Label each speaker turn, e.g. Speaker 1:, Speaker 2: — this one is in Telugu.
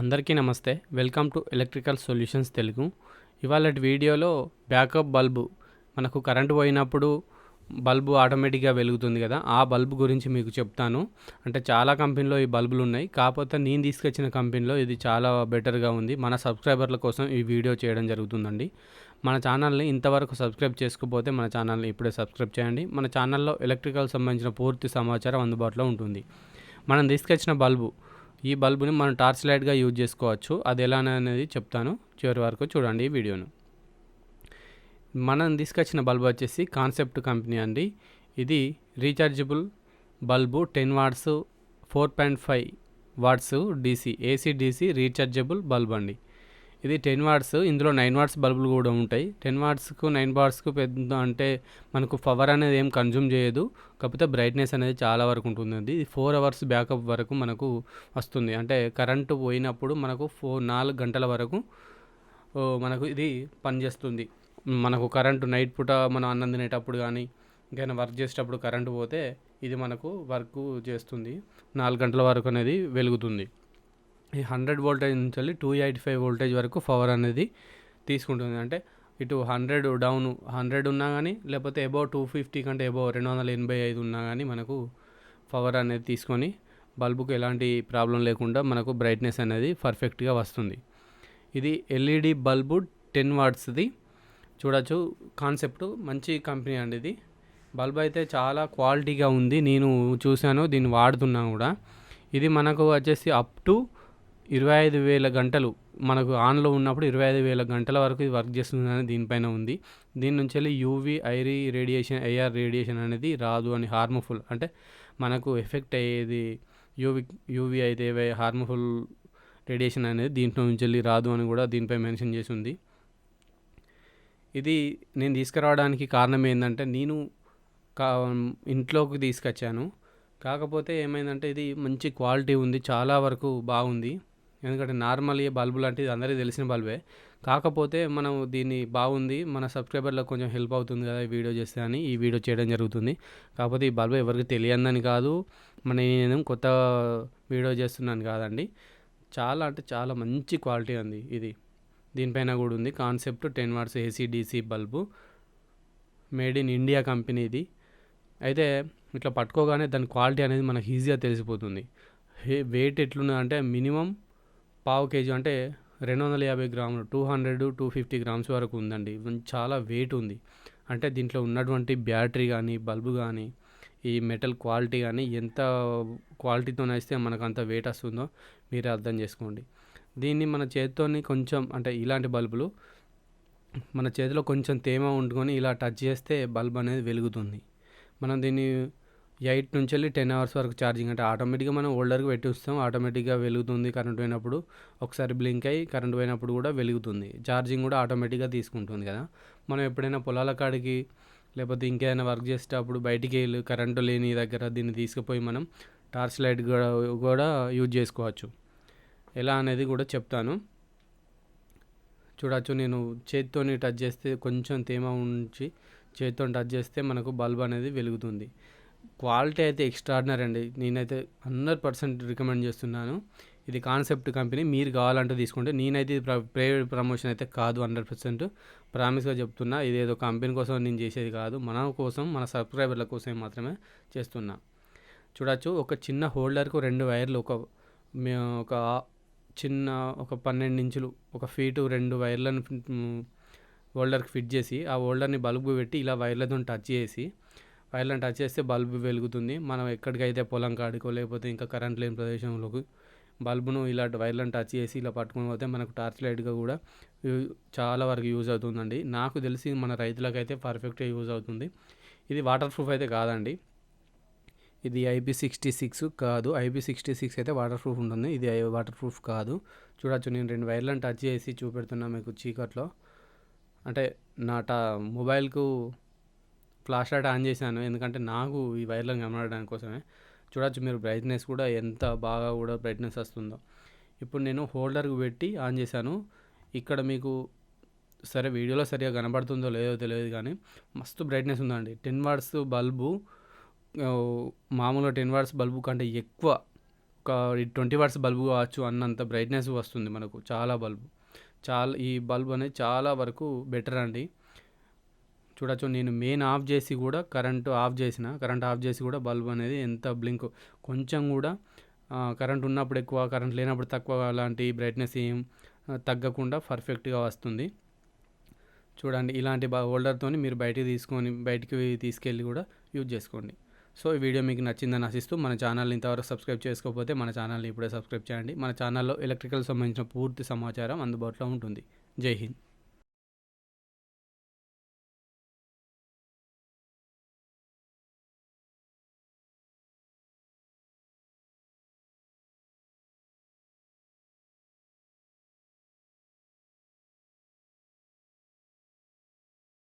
Speaker 1: అందరికీ నమస్తే. Welcome to electrical solutions Telugu. ఇవాళ వీడియోలో బ్యాకప్ బల్బు. మనకు కరెంటు పోయినప్పుడు బల్బు ఆటోమేటిక్గా వెలుగుతుంది కదా. ఆ బల్బు గురించి మీకు చెప్తాను. అంటే చాలా కంపెనీలో ఈ బల్బులు ఉన్నాయి. కాకపోతే నేను తీసుకొచ్చిన కంపెనీలో ఇది చాలా బెటర్గా ఉంది. మన సబ్స్క్రైబర్ల కోసం ఈ వీడియో చేయడం జరుగుతుందండి. మన ఛానల్ని ఇంతవరకు సబ్స్క్రైబ్ చేసుకోకపోతే మన ఛానల్ని ఇప్పుడే సబ్స్క్రైబ్ చేయండి. మన ఛానల్లో ఎలక్ట్రికల్ సంబంధించిన పూర్తి సమాచారం అందుబాటులో ఉంటుంది. మనం తీసుకొచ్చిన బల్బు ఈ బల్బుని మనం టార్చ్ లైట్గా యూజ్ చేసుకోవచ్చు. అది ఎలా అనేది చెప్తాను. చివరి వరకు చూడండి ఈ వీడియోను. మనం తీసుకొచ్చిన బల్బు వచ్చేసి కాన్సెప్ట్ కంపెనీ అండి. ఇది rechargeable bulb ten watts four point five watts DC AC DC rechargeable bulb అండి. ఇది టెన్ వాట్స్ ఇందులో నైన్ వాట్స్ బల్బులు కూడా ఉంటాయి. టెన్ వాట్స్కు నైన్ వాట్స్కు పెద్ద అంటే మనకు పవర్ అనేది ఏం కన్జ్యూమ్ చేయదు. కాకపోతే బ్రైట్నెస్ అనేది చాలా వరకు ఉంటుంది ఇది ఫోర్ అవర్స్ బ్యాకప్ వరకు మనకు వస్తుంది. అంటే కరెంటు పోయినప్పుడు మనకు ఫోర్ నాలుగు గంటల వరకు మనకు ఇది పనిచేస్తుంది. మనకు కరెంటు నైట్ పూట మనం అన్నం తినేటప్పుడు కానీ ఇంకైనా వర్క్ చేసేటప్పుడు కరెంటు పోతే ఇది మనకు వర్క్ చేస్తుంది. నాలుగు గంటల వరకు అనేది వెలుగుతుంది. ఈ హండ్రెడ్ వోల్టేజ్ నుంచి టూ ఎయిటీ ఫైవ్ వోల్టేజ్ వరకు పవర్ అనేది తీసుకుంటుంది. అంటే ఇటు హండ్రెడ్ డౌన్ హండ్రెడ్ ఉన్నా కానీ లేకపోతే అబౌవ్ టూ ఫిఫ్టీ కంటే అబౌవ్ రెండు వందల ఎనభై ఐదు ఉన్నా కానీ మనకు పవర్ అనేది తీసుకొని బల్బుకు ఎలాంటి ప్రాబ్లం లేకుండా మనకు బ్రైట్నెస్ అనేది పర్ఫెక్ట్గా వస్తుంది. ఇది ఎల్ఈడి బల్బు టెన్ వాట్స్ది. చూడొచ్చు కాన్సెప్ట్ మంచి కంపెనీ అండి ఇది. బల్బ్ అయితే చాలా క్వాలిటీగా ఉంది. నేను చూశాను దీన్ని వాడుతున్నా కూడా. ఇది మనకు వచ్చేసి అప్ టు ఇరవై ఐదు వేల గంటలు మనకు ఆన్లో ఉన్నప్పుడు ఇరవై ఐదు వేల గంటల వరకు ఇది వర్క్ చేస్తుందని దీనిపైన ఉంది. దీని నుంచి వెళ్ళి యూవీ ఐరి రేడియేషన్ ఐఆర్ రేడియేషన్ అనేది రాదు అని హార్మ్ఫుల్ అంటే మనకు ఎఫెక్ట్ అయ్యేది యూవి యూవి అయితే హార్మ్ఫుల్ రేడియేషన్ అనేది దీంట్లో నుంచి వెళ్ళి రాదు అని కూడా దీనిపై మెన్షన్ చేసి ఉంది. ఇది నేను తీసుకురావడానికి కారణం ఏంటంటే నేను కా ఇంట్లోకి తీసుకొచ్చాను. కాకపోతే ఏమైందంటే ఇది మంచి క్వాలిటీ ఉంది చాలా వరకు బాగుంది. ఎందుకంటే నార్మల్ ఈ బల్బు లాంటిది అందరికీ తెలిసిన బల్బే. కాకపోతే మనం దీన్ని బాగుంది మన సబ్స్క్రైబర్లకు కొంచెం హెల్ప్ అవుతుంది కదా ఈ వీడియో చేస్తే అని ఈ వీడియో చేయడం జరుగుతుంది. కాకపోతే ఈ బల్బు ఎవరికి తెలియదని కాదు మన నేను కొత్త వీడియో చేస్తున్నాను కాదండి. చాలా అంటే చాలా మంచి క్వాలిటీ ఉంది ఇది. దీనిపైన కూడా ఉంది concept ten watts AC DC bulb. Made in India company ఇది. అయితే ఇట్లా పట్టుకోగానే దాని క్వాలిటీ అనేది మనకు ఈజీగా తెలిసిపోతుంది. వెయిట్ ఎట్లున్నది అంటే మినిమం పావు కేజీ అంటే రెండు వందల యాభై గ్రాములు two hundred two fifty grams వరకు ఉందండి. చాలా వెయిట్ ఉంది. అంటే దీంట్లో ఉన్నటువంటి బ్యాటరీ కానీ బల్బు కానీ ఈ మెటల్ క్వాలిటీ కానీ ఎంత క్వాలిటీతో వేస్తే మనకు అంత వెయిట్ వస్తుందో మీరే అర్థం చేసుకోండి. దీన్ని మన చేతితోని కొంచెం అంటే ఇలాంటి బల్బులు మన చేతిలో కొంచెం తేమ ఉండుకొని ఇలా టచ్ చేస్తే బల్బ్ అనేది వెలుగుతుంది. మనం దీన్ని ఎయిట్ నుంచి వెళ్ళి టెన్ అవర్స్ వరకు ఛార్జింగ్. అంటే ఆటోమేటిక్గా మనం ఓల్డర్కి పెట్టిస్తాం ఆటోమేటిక్గా వెలుగుతుంది కరెంట్ పోయినప్పుడు ఒకసారి బ్లింక్ అయ్యి కరెంట్ పోయినప్పుడు కూడా వెలుగుతుంది. ఛార్జింగ్ కూడా ఆటోమేటిక్గా తీసుకుంటుంది కదా. మనం ఎప్పుడైనా పొలాల కాడికి లేకపోతే ఇంకేదైనా వర్క్ చేసేటప్పుడు బయటికి వెళ్ళి కరెంటు లేని దగ్గర దీన్ని తీసుకుపోయి మనం టార్చ్ లైట్ కూడా కూడా యూజ్ చేసుకోవచ్చు. ఎలా అనేది కూడా చెప్తాను. చూడొచ్చు నేను చేతితోని టచ్ చేస్తే కొంచెం తేమ ఉంచి చేతితో టచ్ చేస్తే మనకు బల్బ్ అనేది వెలుగుతుంది. క్వాలిటీ అయితే ఎక్స్ట్రాడినరీ అండి. నేనైతే హండ్రెడ్ పర్సెంట్ రికమెండ్ చేస్తున్నాను. ఇది కాన్సెప్ట్ కంపెనీ. మీరు కావాలంటే తీసుకుంటే నేనైతే ఇది ప్రైవేట్ ప్రమోషన్ అయితే కాదు హండ్రెడ్ పర్సెంట్. ప్రామిస్గా చెప్తున్నా ఇది ఏదో కంపెనీ కోసం నేను చేసేది కాదు. మన కోసం మన సబ్స్క్రైబర్ల కోసం మాత్రమే చేస్తున్నా. చూడొచ్చు ఒక చిన్న హోల్డర్కు రెండు వైర్లు ఒక ఒక చిన్న ఒక పన్నెండు ఇంచులు ఒక ఫీటు రెండు వైర్లను హోల్డర్కి ఫిట్ చేసి ఆ హోల్డర్ని బల్బు పెట్టి ఇలా వైర్లతో టచ్ చేసి వైర్లను టచ్ చేస్తే బల్బు వెలుగుతుంది. మనం ఎక్కడికైతే పొలం కాడికో లేకపోతే ఇంకా కరెంట్ లేని ప్రదేశంలోకి బల్బును ఇలా వైర్లను టచ్ చేసి ఇలా పట్టుకొని పోతే మనకు టార్చ్ లైట్గా కూడా చాలా వరకు యూజ్ అవుతుందండి. నాకు తెలిసి మన రైతులకైతే పర్ఫెక్ట్గా యూజ్ అవుతుంది. ఇది వాటర్ ప్రూఫ్ అయితే కాదండి. ఇది ఐపీ సిక్స్టీ సిక్స్ కాదు. ఐపీ సిక్స్టీ సిక్స్ అయితే వాటర్ ప్రూఫ్ ఉంటుంది. ఇది వాటర్ ప్రూఫ్ కాదు. చూడొచ్చు నేను రెండు వైర్లను టచ్ చేసి చూపెడుతున్నా మీకు చీకట్లో. అంటే నా టా మొబైల్కు ఫ్లాష్ లైట్ ఆన్ చేశాను. ఎందుకంటే నాకు ఈ వైర్లను కనబడడానికి కోసమే. చూడొచ్చు మీరు బ్రైట్నెస్ కూడా ఎంత బాగా కూడా బ్రైట్నెస్ వస్తుందో. ఇప్పుడు నేను హోల్డర్కి పెట్టి ఆన్ చేశాను. ఇక్కడ మీకు సరే వీడియోలో సరిగా కనబడుతుందో లేదో తెలియదు కానీ మస్తు బ్రైట్నెస్ ఉందండి. టెన్ వాట్స్ బల్బు మామూలుగా టెన్ వాట్స్ బల్బు కంటే ఎక్కువ ఒక ట్వంటీ వాట్స్ బల్బు కావచ్చు అన్నంత బ్రైట్నెస్ వస్తుంది మనకు. చాలా బల్బు. చాలా ఈ బల్బ్ అనేది చాలా వరకు బెటర్ అండి. చూడొచ్చు. నేను మెయిన్ ఆఫ్ చేసి కూడా కరెంటు ఆఫ్ చేసిన. కరెంట్ ఆఫ్ చేసి కూడా బల్బ్ అనేది ఎంత బ్లింక్ కొంచెం కూడా కరెంట్ ఉన్నప్పుడు ఎక్కువ కరెంట్ లేనప్పుడు తక్కువ అలాంటి బ్రైట్నెస్ ఏం తగ్గకుండా పర్ఫెక్ట్గా వస్తుంది. చూడండి ఇలాంటి హోల్డర్తో మీరు బయటికి తీసుకొని బయటికి తీసుకెళ్ళి కూడా యూజ్ చేసుకోండి. సో ఈ వీడియో మీకు నచ్చిందని ఆశిస్తూ మన ఛానల్ని ఇంతవరకు సబ్స్క్రైబ్ చేసుకోకపోతే మన ఛానల్ని ఇప్పుడే సబ్స్క్రైబ్ చేయండి. మన ఛానల్లో ఎలక్ట్రికల్ సంబంధించిన పూర్తి సమాచారం అందుబాటులో ఉంటుంది. జై హింద్.